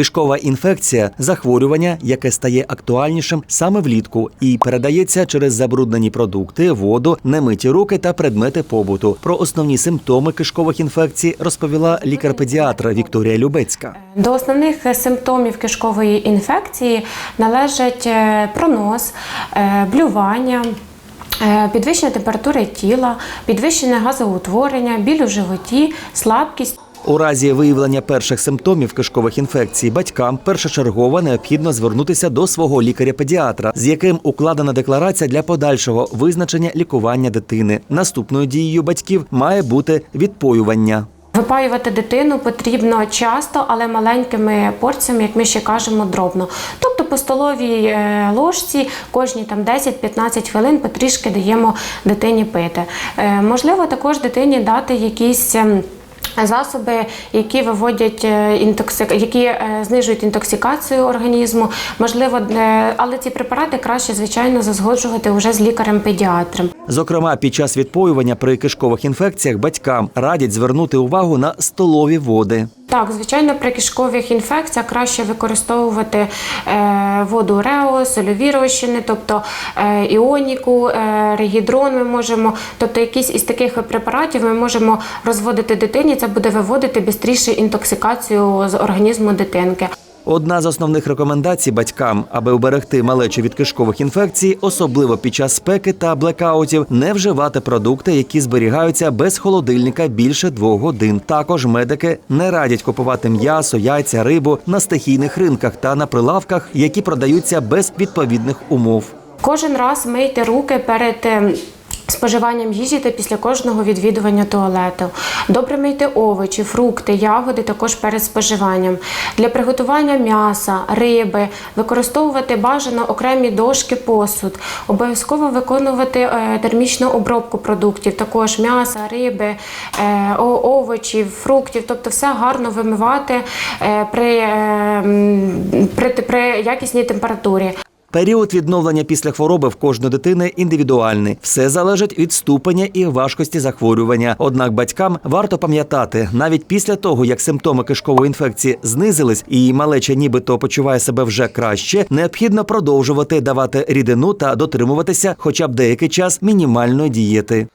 Кишкова інфекція захворювання, яке стає актуальнішим саме влітку і передається через забруднені продукти, воду, немиті руки та предмети побуту. Про основні симптоми кишкових інфекцій розповіла лікар-педіатр Вікторія Любецька. До основних симптомів кишкової інфекції належать е, пронос, е, блювання. е, Підвищення температури тіла, підвищене газоутворення, біль у животі, слабкість. У разі виявлення перших симптомів кишкових інфекцій батькам першочергово необхідно звернутися до свого лікаря-педіатра, з яким укладена декларація для подальшого визначення лікування дитини. Наступною дією батьків має бути відпоювання. Випаювати дитину потрібно часто, але маленькими порціями, як ми ще кажемо, дробно. Тобто по столовій е, ложці кожні там 10-15 хвилин потрішки даємо дитині пити. Е, Можливо, також дитині дати якісь. Засоби, які виводять е, інтоксик... які е, знижують інтоксикацію організму, можливо, е, але ці препарати краще, звичайно, зазгоджувати вже з лікарем-педіатром. Зокрема, під час відпоювання при кишкових інфекціях батькам радять звернути увагу на столові води. Так, звичайно, при кишкових інфекціях краще використовувати е, воду Рео, сольові розчини, тобто е, іоніку, е, регідрон ми можемо, тобто якісь із таких препаратів ми можемо розводити дитині, це буде виводити швидше інтоксикацію з організму дитинки. Одна з основних рекомендацій батькам, аби уберегти малечу від кишкових інфекцій, особливо під час спеки та блекаутів, не вживати продукти, які зберігаються без холодильника більше двох годин. Також медики не радять купувати м'ясо, яйця, рибу на стихійних ринках та на прилавках, які продаються без відповідних умов. Кожен раз мийте руки перед. Споживанням їжі та після кожного відвідування туалету. Добре мийте овочі, фрукти, ягоди також перед споживанням. Для приготування м'яса, риби використовувати бажано окремі дошки, посуд. Обов'язково виконувати е, термічну обробку продуктів, також м'яса, риби, е, овочів, фруктів, тобто все гарно вимивати е, при, при, при якісній температурі. Період відновлення після хвороби в кожної дитини індивідуальний. Все залежить від ступеня і важкості захворювання. Однак батькам варто пам'ятати, навіть після того, як симптоми кишкової інфекції знизились і малеча нібито почуває себе вже краще, необхідно продовжувати давати рідину та дотримуватися хоча б деякий час мінімальної дієти.